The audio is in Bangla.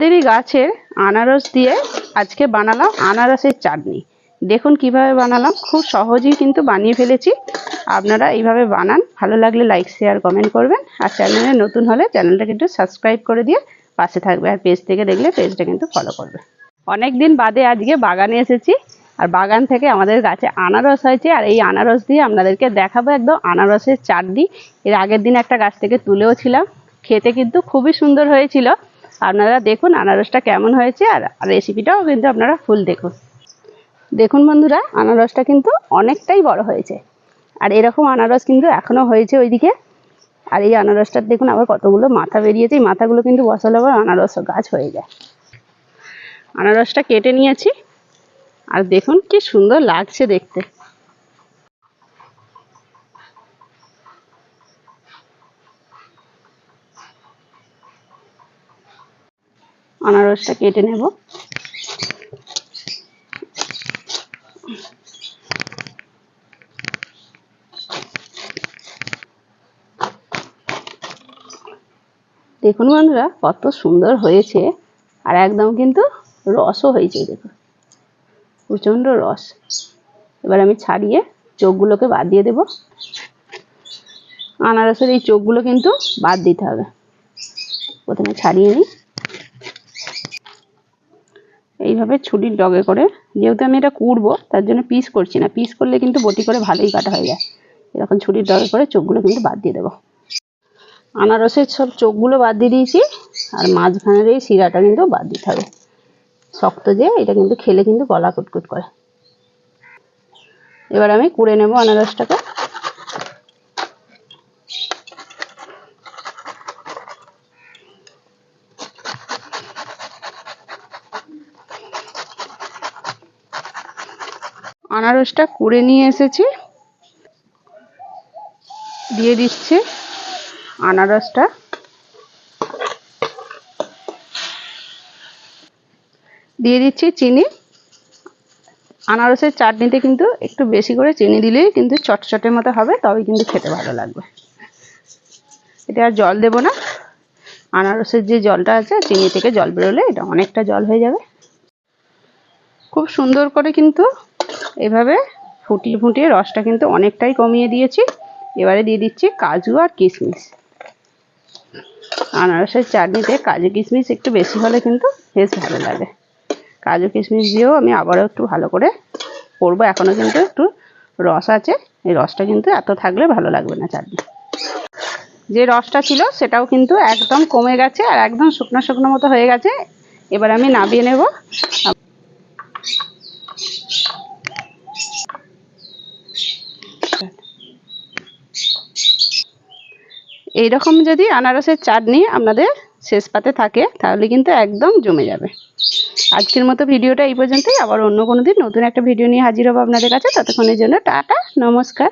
দেবী গাছের আনারস দিয়ে আজকে বানালাম আনারসের চাটনি। দেখুন কীভাবে বানালাম, খুব সহজেই কিন্তু বানিয়ে ফেলেছি। আপনারা এইভাবে বানান, ভালো লাগলে লাইক শেয়ার কমেন্ট করবেন। আর চ্যানেলে নতুন হলে চ্যানেলটা কিন্তু সাবস্ক্রাইব করে দিয়ে পাশে থাকবে। আর পেজ থেকে দেখলে পেজটা কিন্তু ফলো করবে। অনেক দিন বাদে আজকে বাগানে এসেছি। আর বাগান থেকে আমাদের গাছে আনারস হয়েছে। আর এই আনারস দিয়ে আপনাদেরকে দেখাবো একদম আনারসের চাটনি। এর আগের দিন একটা গাছ থেকে তুলেও ছিলাম। খেতে কিন্তু খুবই সুন্দর হয়েছিল। আপনারা দেখুন আনারসটা কেমন হয়েছে, আর রেসিপিটাও কিন্তু আপনারা ফুল দেখুন। দেখুন বন্ধুরা, আনারসটা কিন্তু অনেকটাই বড় হয়েছে। আর এরকম আনারস কিন্তু এখনও হয়েছে ওইদিকে। আর এই আনারসটার দেখুন আবার কতগুলো মাথা বেরিয়েছে, এই মাথাগুলো কিন্তু বসালে আবার আনারস গাছ হয়ে যায়। আনারসটা কেটে নিয়েছি, আর দেখুন কি সুন্দর লাগছে দেখতে। আনারসটা কেটে নেব। দেখুন বন্ধুরা, কত সুন্দর হয়েছে আর একদম কিন্তু রসও হয়েছে দেখুন। প্রচণ্ড রস। এবার আমি ছাড়িয়ে চোখগুলোকে বাদ দিয়ে দেব। আনারসের এই চোখগুলো কিন্তু বাদ দিতে হবে। প্রথমে ছাড়িয়ে নিই। এইভাবে ছুরির ডগে করে, যেহেতু আমি এটা কুড়বো, তার জন্য পিস করছি না। পিস করলে কিন্তু বটি করে ভালোই কাটা হয়ে যায়। এরকম ছুরির ডগে করে চোখগুলো কিন্তু বাদ দিয়ে দেবো। আনারসের সব চোখগুলো বাদ দিয়ে দিয়েছি, আর মাঝখানের এই শিরাটা কিন্তু বাদ দিতে হবে। শক্ত যে, এটা কিন্তু খেলে কিন্তু গলা কুটকুট করে। এবার আমি কুড়ে নেব আনারসটাকে। আনারসটা কুড়ে নিয়ে এসেছি। দিয়ে দিচ্ছি আনারসটা। দিয়ে দিচ্ছি চিনি। আনারসের চাটনিতে কিন্তু একটু বেশি করে চিনি দিলেই কিন্তু চটচটের মতো হবে তবে কিন্তু খেতে ভালো লাগবে। এটা আর জল দেব না। আনারসের যে জলটা আছে, চিনি থেকে জল বেরোলে এটা অনেকটা জল হয়ে যাবে। খুব সুন্দর করে কিন্তু এভাবে ফুটিয়ে ফুটিয়ে রসটা কিন্তু অনেকটাই কমিয়ে দিয়েছি। এবারে দিয়ে দিচ্ছি কাজু আর কিশমিশ। আনারসের চাটনিতে কাজু কিশমিশ একটু বেশি হলে কিন্তু বেশ ভালো লাগে। কাজু কিশমিশ দিয়েও আমি আবারও একটু ভালো করে করব। এখনও কিন্তু একটু রস আছে। এই রসটা কিন্তু এত থাকলে ভালো লাগবে না চাটনি। যে রসটা ছিল সেটাও কিন্তু একদম কমে গেছে আর একদম শুকনো শুকনো মতো হয়ে গেছে। এবার আমি নামিয়ে নেব। এইরকম যদি আনারসের চাটনি আপনাদের শেষ পাতে থাকে, তাহলে কিন্তু একদম জমে যাবে। আজকের মতো ভিডিওটা এই পর্যন্তই। আবার অন্য কোনো দিন নতুন একটা ভিডিও নিয়ে হাজির হব আপনাদের কাছে। ততক্ষণের জন্য টাটা, নমস্কার।